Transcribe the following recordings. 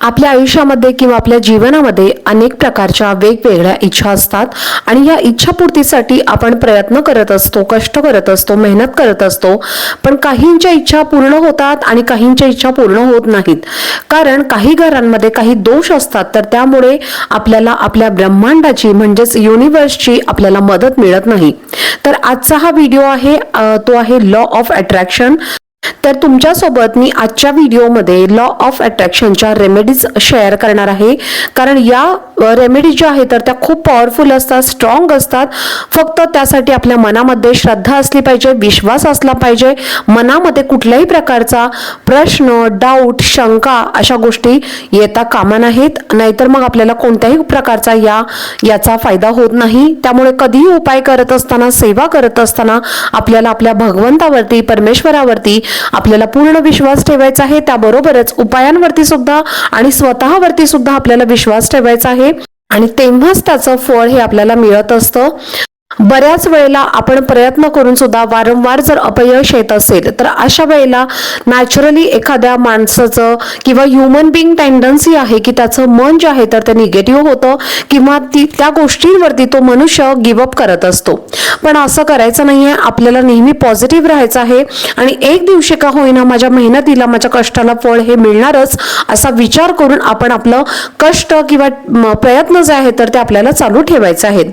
आपल्या आयुष्यामध्ये किंवा आपल्या जीवनामध्ये अनेक प्रकारच्या वेगवेगळ्या इच्छा असतात. आणि या इच्छापूर्तीसाठी आपण प्रयत्न करत असतो कष्ट करत असतो मेहनत करत असतो. पण काहींच्या इच्छा पूर्ण होतात आणि काहींच्या इच्छा पूर्ण होत नाहीत. कारण काही घरांमध्ये काही दोष असतात तर त्यामुळे आपल्याला आपल्या ब्रह्मांडाची म्हणजेच युनिव्हर्सची आपल्याला मदत मिळत नाही. तर आजचा हा व्हिडिओ आहे तो आहे लॉ ऑफ अट्रॅक्शन तर तुमच्यासोबत मी आजच्या व्हिडिओमध्ये लॉ ऑफ अट्रॅक्शनच्या रेमेडीज शेअर करणार आहे. कारण या रेमेडीज ज्या आहेत तर त्या खूप पॉवरफुल असतात स्ट्रॉंग असतात. फक्त त्यासाठी आपल्या मनामध्ये श्रद्धा असली पाहिजे विश्वास असला पाहिजे. मनामध्ये कुठल्याही प्रकारचा प्रश्न डाऊट शंका अशा गोष्टी येता कामा नाहीत. नाहीतर मग आपल्याला कोणत्याही प्रकारचा या याचा फायदा होत नाही. त्यामुळे कधीही उपाय करत असताना सेवा करत असताना आपल्याला आपल्या भगवंतावरती परमेश्वरावरती आपल्याला पूर्ण विश्वास ठेवायचा आहे त्याबरोबरच उपायांवरती सुद्धा आणि स्वतःवरती सुद्धा आपल्याला विश्वास ठेवायचा आहे. आणि तेव्हाच त्याचं फळ हे आपल्याला मिळत असतं. बऱ्याच वेळेला आपण प्रयत्न करून सुद्धा वारंवार जर अपयश येत असेल तर अशा वेळेला नॅचरली एखाद्या माणसाचं किंवा ह्युमन बिंग टेंडन्सी आहे की त्याचं मन जे आहे तर ते निगेटिव्ह होतं किंवा ती त्या गोष्टींवरती तो मनुष्य गिवअप करत असतो. पण असं करायचं नाहीये. आपल्याला नेहमी पॉझिटिव्ह राहायचं आहे आणि एक दिवशी का होईना माझ्या मेहनतीला माझ्या कष्टाला फळ हे मिळणारच असा विचार करून आपण आपलं कष्ट किंवा प्रयत्न जे आहे तर ते आपल्याला चालू ठेवायचे आहेत.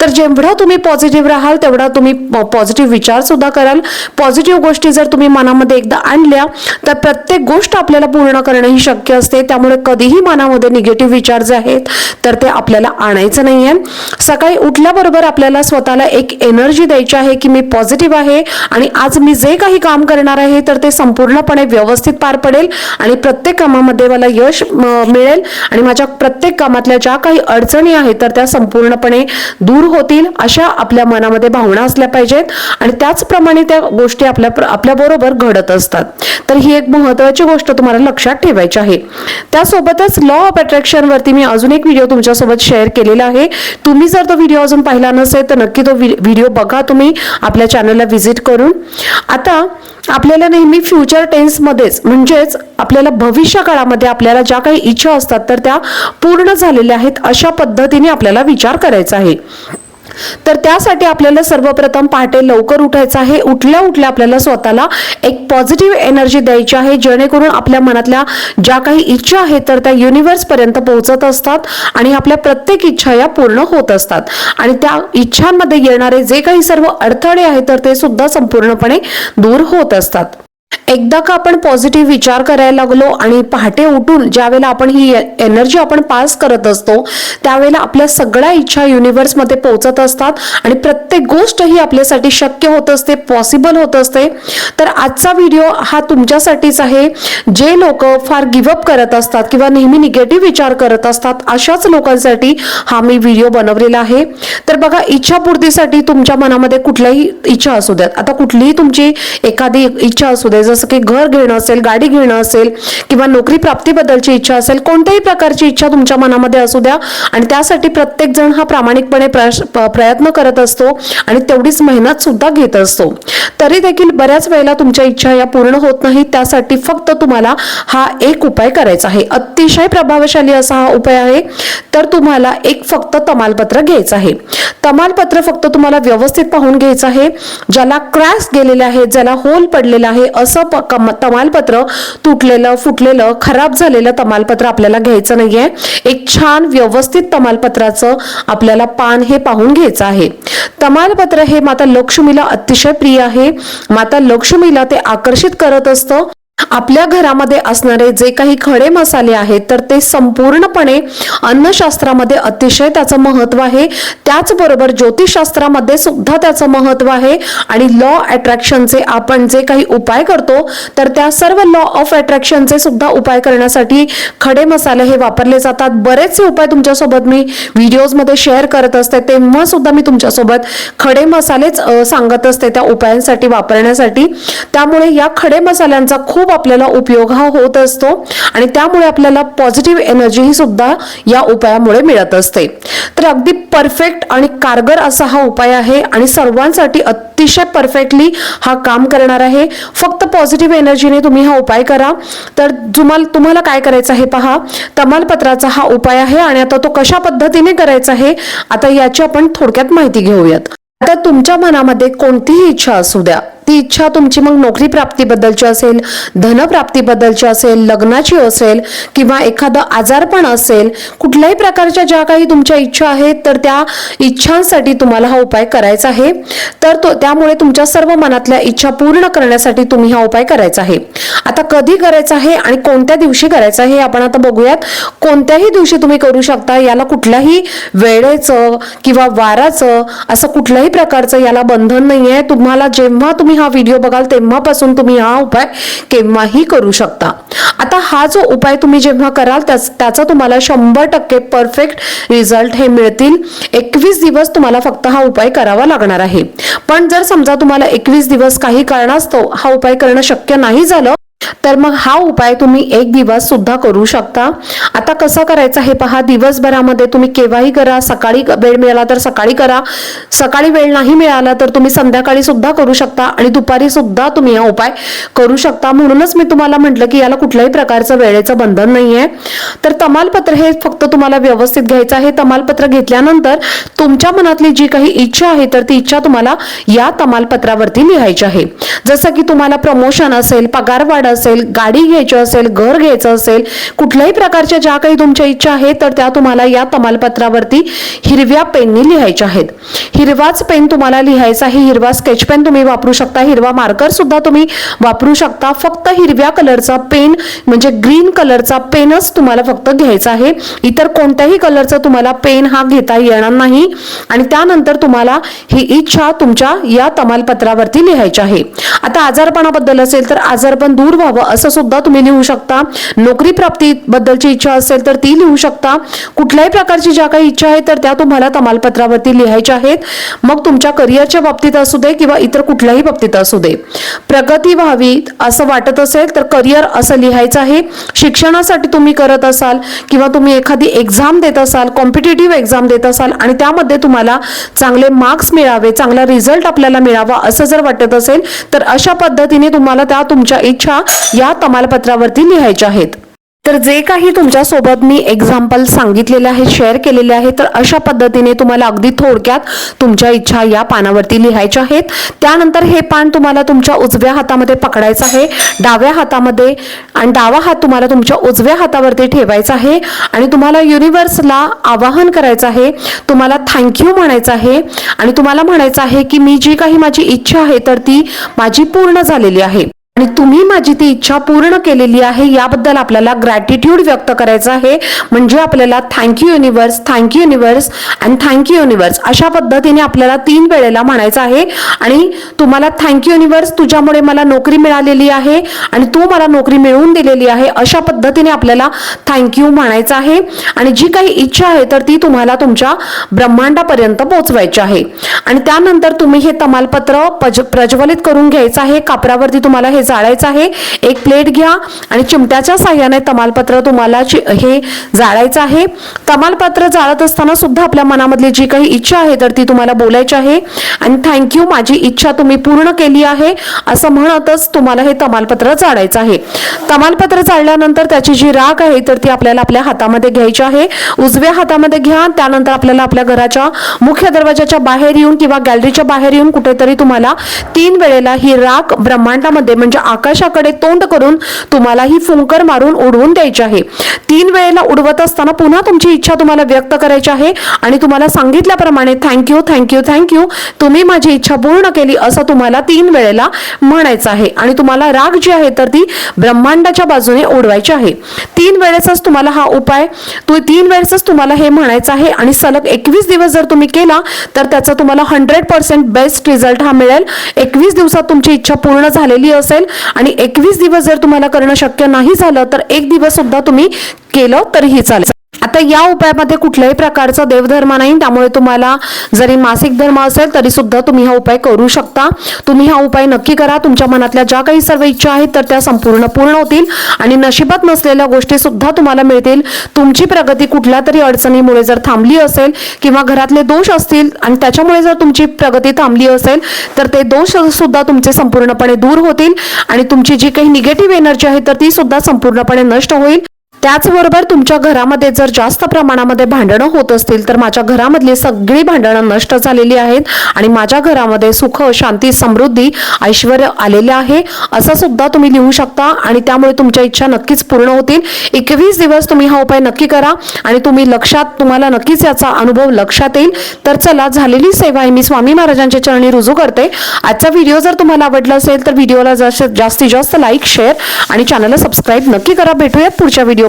तर जेवढं तुम्ही पॉझिटिव्ह राहाल तेवढा तुम्ही पॉझिटिव्ह विचार सुद्धा कराल. पॉझिटिव्ह गोष्टी जर तुम्ही मनामध्ये एकदा आणल्या तर प्रत्येक गोष्ट आपल्याला पूर्ण करणंही शक्य असते. त्यामुळे कधीही मनामध्ये निगेटिव्ह विचार जे आहेत तर ते आपल्याला आणायचं नाही आहे सकाळी उठल्याबरोबर आपल्याला स्वतःला एक एनर्जी द्यायची आहे की मी पॉझिटिव्ह आहे आणि आज मी जे काही काम करणार आहे तर ते संपूर्णपणे व्यवस्थित पार पडेल आणि प्रत्येक कामामध्ये मला यश मिळेल. आणि माझ्या प्रत्येक कामातल्या ज्या काही अडचणी आहेत तर त्या संपूर्णपणे दूर होतील. अशा आपल्या मनामध्ये भावना असल्या पाहिजेत आणि त्याचप्रमाणे त्या गोष्टी आपल्या आपल्याबरोबर घडत असतात. तर ही एक महत्वाची गोष्ट तुम्हाला लक्षात ठेवायची आहे. त्यासोबतच लॉ ऑफ अट्रॅक्शन वरती मी अजून एक व्हिडिओ तुमच्यासोबत शेअर केलेला आहे. तुम्ही जर तो व्हिडिओ अजून पाहिला नसेल तर नक्की तो व्हिडिओ बघा तुम्ही. आपल्या चॅनलला व्हिजिट करून. आता आपल्याला नेहमी फ्युचर टेन्समध्येच म्हणजेच आपल्याला भविष्य काळामध्ये आपल्याला ज्या काही इच्छा असतात तर त्या पूर्ण झालेल्या आहेत अशा पद्धतीने आपल्याला विचार करायचा आहे. तर त्यासाठी आपल्याला सर्वप्रथम पहाटे लवकर उठायचं आहे. उठल्या उठल्या आपल्याला स्वतःला एक पॉझिटिव्ह एनर्जी द्यायची आहे. जेणेकरून आपल्या मनातल्या ज्या काही इच्छा आहेत तर त्या युनिव्हर्स पर्यंत पोहोचत असतात आणि आपल्या प्रत्येक इच्छा या पूर्ण होत असतात. आणि त्या इच्छांमध्ये येणारे जे काही सर्व अडथळे आहेत तर ते सुद्धा संपूर्णपणे दूर होत असतात. एकदा का आपण पॉझिटिव्ह विचार करायला लागलो आणि पहाटे उठून ज्यावेळेला आपण ही एनर्जी आपण पास करत असतो त्यावेळेला आपल्या सगळ्या इच्छा युनिव्हर्समध्ये पोहोचत असतात आणि प्रत्येक गोष्ट ही आपल्यासाठी शक्य होत असते पॉसिबल होत असते. तर आजचा व्हिडिओ हा तुमच्यासाठीच आहे. जे लोक फार गिवअप करत असतात किंवा नेहमी निगेटिव्ह विचार करत असतात अशाच लोकांसाठी हा मी व्हिडिओ बनवलेला आहे. तर बघा इच्छापूर्तीसाठी तुमच्या मनामध्ये कुठल्याही इच्छा असू द्यात. आता कुठलीही तुमची एखादी इच्छा असू दे जसं की घर घेणं असेल गाडी घेणं असेल किंवा नोकरी प्राप्तीबद्दलची इच्छा असेल कोणत्याही प्रकारची इच्छा तुमच्या मनामध्ये असू द्या. आणि त्यासाठी प्रत्येक जण हा प्रामाणिकपणे प्रयत्न करत असतो आणि तेवढीच मेहनत सुद्धा घेत असतो. तरी देखील बऱ्याच वेळेला तुमच्या इच्छा या पूर्ण होत नाही त्यासाठी फक्त तुम्हाला हा एक उपाय करायचा आहे. अतिशय प्रभावशाली असा हा उपाय आहे. तर तुम्हाला एक फक्त तमालपत्र घ्यायचं आहे. तमालपत्र फक्त तुम्हाला व्यवस्थित पाहून घ्यायचं आहे. ज्याला क्रॅक्स गेलेले आहेत ज्याला होल पडलेला आहे असं प- कम- तमालपत्र तुटलेलं फुटलेलं खराब झालेलं तमालपत्र आपल्याला घ्यायचं नाहीये. एक छान व्यवस्थित तमालपत्राचं आपल्याला पान हे पाहून घ्यायचं आहे. तमालपत्र हे माता लक्ष्मीला अतिशय प्रिय आहे. माता लक्ष्मीला ते आकर्षित करत असतं. आपल्या घरामध्ये असणारे जे काही खडे मसाले आहेत तर ते संपूर्णपणे अन्नशास्त्रामध्ये अतिशय त्याचं महत्त्व आहे. त्याचबरोबर ज्योतिषशास्त्रामध्ये सुद्धा त्याचं महत्त्व आहे आणि लॉ अट्रॅक्शनचे आपण जे काही उपाय करतो तर त्या सर्व लॉ ऑफ अट्रॅक्शनचे सुद्धा उपाय करण्यासाठी खडे मसाले हे वापरले जातात. बरेचसे उपाय तुमच्यासोबत मी व्हिडिओजमध्ये शेअर करत असते तेव्हा सुद्धा मी तुमच्यासोबत खडे मसालेच सांगत असते त्या उपायांसाठी वापरण्यासाठी. त्यामुळे या खडे मसाल्यांचा खूप आपल्याला उपयोग हा होत असतो आणि त्यामुळे आपल्याला पॉझिटिव्ह एनर्जी ही सुद्धा या उपायामुळे मिळत असते. तर अगदी परफेक्ट आणि कारगर असा हा उपाय आहे आणि सर्वांसाठी अतिशय परफेक्टली हा काम करणार आहे. फक्त पॉझिटिव्ह एनर्जीने तुम्ही हा उपाय करा. तर तुम्हाला तुम्हाला काय करायचं आहे पहा. तमालपत्राचा हा उपाय आहे आणि आता तो कशा पद्धतीने करायचा आहे आता याची आपण थोडक्यात माहिती घेऊयात. आता तुमच्या मनामध्ये कोणतीही इच्छा असू द्या. ती इच्छा तुमची मग नोकरी प्राप्तीबद्दलची असेल धनप्राप्तीबद्दलची असेल लग्नाची असेल किंवा एखादं आजारपण असेल कुठल्याही प्रकारच्या ज्या काही तुमच्या इच्छा आहेत तर त्या इच्छांसाठी तुम्हाला हा उपाय करायचा आहे. तर तो त्यामुळे तुमच्या सर्व मनातल्या इच्छा पूर्ण करण्यासाठी तुम्ही हा उपाय करायचा आहे. आता कधी करायचा आहे आणि कोणत्या दिवशी करायचा आहे हे आपण आता बघूयात. कोणत्याही दिवशी तुम्ही करू शकता याला कुठल्याही वेळेचं किंवा वाराचं असं कुठल्याही प्रकारचं याला बंधन नाही आहे तुम्हाला जेव्हा तुम्ही हा व्हिडिओ बघाल तेव्हापासून तुम्ही हा उपाय केव्हाही करू शकता. आता हा जो उपाय तुम्ही जेव्हा कराल त्याचा तुम्हाला शंभर टक्के परफेक्ट रिझल्ट हे मिळतील. एकवीस दिवस तुम्हाला फक्त हा उपाय करावा लागणार आहे. पण जर समजा तुम्हाला एकवीस दिवस काही कारणास्तव हा उपाय करणं शक्य नाही झालं तर मग हा उपाय तुम्ही एक दिवस सुद्धा करू शकता. आता कसं करायचं हे पहा दिवसभरामध्ये तुम्ही केव्हाही करा सकाळी वेळ मिळाला तर सकाळी करा. सकाळी वेळ नाही मिळाला तर तुम्ही संध्याकाळी सुद्धा करू शकता आणि दुपारी सुद्धा तुम्ही हा उपाय करू शकता. म्हणूनच मी तुम्हाला म्हटलं की याला कुठल्याही प्रकारचं वेळेचं बंधन नाहीये. तर तमालपत्र हे फक्त तुम्हाला व्यवस्थित घ्यायचं आहे. तमालपत्र घेतल्यानंतर तुमच्या मनातली जी काही इच्छा आहे तर ती इच्छा तुम्हाला या तमालपत्रावरती लिहायची आहे. जसं की तुम्हाला प्रमोशन असेल पगारवाढ असेल गाडी घ्यायची असेल घर घ्यायचं असेल कुठल्याही प्रकारच्या ज्या काही तुमच्या इच्छा आहेत तर त्या तुम्हाला या तमालपत्रावरती हिरव्या पेनने लिहायच्या आहेत. हिरवाच पेन तुम्हाला लिहायचा आहे हिरवा स्केच पेन तुम्ही वापरू शकता हिरवा मार्कर सुद्धा तुम्ही वापरू शकता. फक्त हिरव्या कलरचा पेन म्हणजे ग्रीन कलरचा पेनच तुम्हाला फक्त घ्यायचा आहे. इतर कोणत्याही कलरचा तुम्हाला पेन हा घेता येणार नाही. आणि त्यानंतर तुम्हाला ही इच्छा तुमच्या या तमालपत्रावरती लिहायची आहे. आता आजारपणाबद्दल असेल तर आजारपण दूर व्हावं. असं सुद्धा तुम्ही लिहू शकता. नोकरी प्राप्तीबद्दलची इच्छा असेल तर ती लिहू शकता. कुठल्याही प्रकारची ज्या काही इच्छा आहे तर त्या तुम्हाला तमालपत्रावरती लिहायच्या आहेत. मग तुमच्या करिअरच्या बाबतीत असू दे किंवा इतर कुठल्याही बाबतीत असू दे. प्रगती व्हावी असं वाटत असेल तर करिअर असं लिहायचं आहे. शिक्षणासाठी तुम्ही करत असाल किंवा तुम्ही एखादी एक्झाम देत असाल कॉम्पिटेटिव्ह एक्झाम देत असाल आणि त्यामध्ये तुम्हाला चांगले मार्क्स मिळावे चांगला रिझल्ट आपल्याला मिळावा असं जर वाटत असेल तर अशा पद्धतीने तुम्हाला त्या तुमच्या इच्छा या तमालपत्रावरती लिहायच्या आहेत. तर जे काही तुमच्यासोबत मी एक्झाम्पल सांगितलेले आहेत शेअर केलेले आहेत तर अशा पद्धतीने तुम्हाला अगदी थोडक्यात तुमच्या इच्छा या पानावरती लिहायच्या आहेत. त्यानंतर हे पान तुम्हाला तुमच्या उजव्या हातामध्ये पकडायचं आहे. डाव्या हातामध्ये आणि डावा हात तुम्हाला तुमच्या उजव्या हातावरती ठेवायचा आहे. आणि तुम्हाला युनिव्हर्सला आवाहन करायचं आहे. तुम्हाला थँक्यू म्हणायचं आहे. आणि तुम्हाला म्हणायचं आहे की मी जी काही माझी इच्छा आहे तर ती माझी पूर्ण झालेली आहे. आणि तुम्ही माझी ती इच्छा पूर्ण केलेली आहे याबद्दल आपल्याला ग्रॅटिट्यूड व्यक्त करायचं आहे. म्हणजे आपल्याला thank you universe thank you universe and thank you universe अशा पद्धतीने आपल्याला तीन वेळेला म्हणायचं आहे. आणि तुम्हाला थँक्यू युनिवर्स तुझ्यामुळे मला नोकरी मिळालेली आहे आणि तू मला नोकरी मिळवून दिलेली आहे अशा पद्धतीने आपल्याला थँक्यू म्हणायचं आहे. आणि जी काही इच्छा आहे तर ती तुम्हाला तुमच्या ब्रह्मांडापर्यंत पोहोचवायची आहे. आणि त्यानंतर तुम्ही हे तमालपत्र प्रज प्रज्वलित करून घ्यायचं आहे. कापरावरती तुम्हाला हे जाळायचं आहे. एक प्लेट घ्या आणि चिमट्याच्या साह्याने तमालपत्र तुम्हाला चि- हे जाळायचं आहे. तमालपत्र जाळत असताना सुद्धा आपल्या मनामधली जी काही इच्छा आहे तर ती तुम्हाला बोलायची आहे. आणि थँक्यू माझी इच्छा तुम्ही पूर्ण केली आहे. असं म्हणतच तुम्हाला हे तमालपत्र जाळायचं आहे. तमालपत्र जाळल्यानंतर त्याची जी राख आहे तर ती आपल्याला आपल्या हातामध्ये घ्यायची आहे. उजव्या हातामध्ये घ्या त्यानंतर आपल्याला आपल्या घराच्या मुख्य दरवाजाच्या बाहेर येऊन किंवा गॅलरीच्या बाहेर येऊन कुठेतरी तुम्हाला तीन वेळेला ही राख ब्रह्मांडामध्ये म्हणजे म्हणजे आकाशाकडे तोंड करून तुम्हाला ही फुंकर मारून उडवून द्यायची आहे. तीन वेळेला उडवत असताना पुन्हा तुमची इच्छा तुम्हाला व्यक्त करायची आहे आणि तुम्हाला सांगितल्याप्रमाणे थँक्यू थँक्यू थँक्यू तुम्ही माझी इच्छा पूर्ण केली असं तुम्हाला तीन वेळेला म्हणायचं आहे. आणि तुम्हाला राग जी आहे तर ती ब्रह्मांडाच्या बाजूने ओढवायची आहे. तीन वेळेसच तुम्हाला हा उपाय तू तीन वेळेसच तुम्हाला हे म्हणायचं आहे आणि सलग एकवीस दिवस जर तुम्ही केला तर त्याचा तुम्हाला हंड्रेड पर्सेंट बेस्ट रिझल्ट हा मिळेल. एकवीस दिवसात तुमची इच्छा पूर्ण झालेली असेल. आणि एकवीस दिवस जर तुम्हाला करणं शक्य नाही झालं तर एक दिवस सुद्धा तुम्ही केलं तरीही चालेल. आता या उपायामध्ये कुठल्याही प्रकारचा देवधर्म नाही. त्यामुळे तुम्हाला जरी मासिक धर्म असेल तरी सुद्धा तुम्ही हा उपाय करू शकता. तुम्ही हा उपाय नक्की करा. तुमच्या मनातल्या ज्या काही सर्व इच्छा आहेत तर त्या संपूर्ण पूर्ण होतील. आणि नशिबात नसलेल्या गोष्टी सुद्धा तुम्हाला मिळतील. तुमची प्रगती कुठल्या तरी अडचणीमुळे जर थांबली असेल किंवा घरातले दोष असतील आणि त्याच्यामुळे जर तुमची प्रगती थांबली असेल तर ते दोष सुद्धा तुमचे संपूर्णपणे दूर होतील. आणि तुमची जी काही निगेटिव्ह एनर्जी आहे तर ती सुद्धा संपूर्णपणे नष्ट होईल. त्याचबरोबर तुमच्या घरामध्ये जर जास्त प्रमाणामध्ये भांडणं होत असतील तर माझ्या घरामधली सगळी भांडणं नष्ट झालेली आहेत आणि माझ्या घरामध्ये सुख शांती समृद्धी ऐश्वर आलेले आहे असं सुद्धा तुम्ही लिहू शकता आणि त्यामुळे तुमच्या इच्छा नक्कीच पूर्ण होतील. एकवीस दिवस तुम्ही हा उपाय नक्की करा आणि तुम्ही लक्षात तुम्हाला नक्कीच याचा अनुभव लक्षात येईल. तर चला झालेली सेवा आहे. मी स्वामी महाराजांच्या चरणी रुजू करते. आजचा व्हिडिओ जर तुम्हाला आवडला असेल तर व्हिडिओला जास्तीत जास्त लाईक शेअर आणि चॅनलला सबस्क्राईब नक्की करा. भेटूयात पुढच्या व्हिडिओ